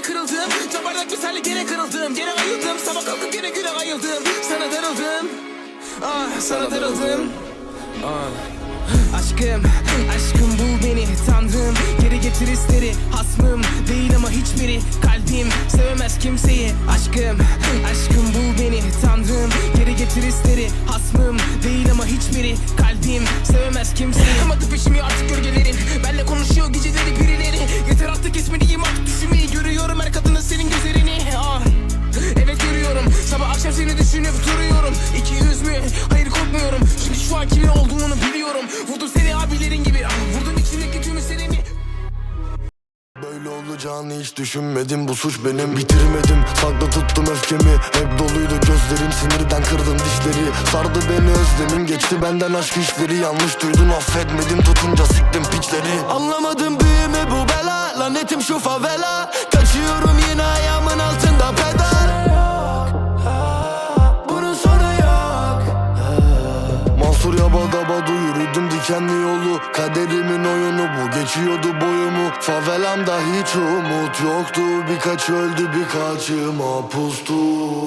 gene kırıldım. Cam bardak misali gene kırıldım. Gene ayıldım sabah kalkıp gene güne ayıldım Sana darıldım. Ah sana darıldım. Ah. Aşkım, aşkım bul beni. Tanrım Geri getir hisleri. Hasmım Değil ama hiçbiri. Kalbim Sevemez kimseyi. Aşkım Aşkım bul beni. Tanrım Geri getir hisleri. Hasmım Değil ama hiçbiri. Kalbim Sevemez kimseyi düşünüp duruyorum. İki yüz mü? Hayır korkmuyorum. Çünkü şu an kimin olduğunu biliyorum. Vurdum seni abilerin gibi. Vurdum içindeki tüm hislerimi. Böyle olacağını hiç düşünmedim. Bu suç benim. Bitirmedim. Saklı tuttum öfkemi. Hep doluydu gözlerim. Sinirden kırdım dişleri. Sardı beni özlemin geçti benden aşk işleri. Yanlış duydun affetmedim tutunca siktim piçleri. Anlamadım büyüme bu bela. Lanetim şu favela dikenli yolu Kaderimin oyunu bu. Geçiyordu boyumu Favelamda hiç umut yoktu. Birkaç öldü birkaçı mapustu.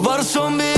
Var son bir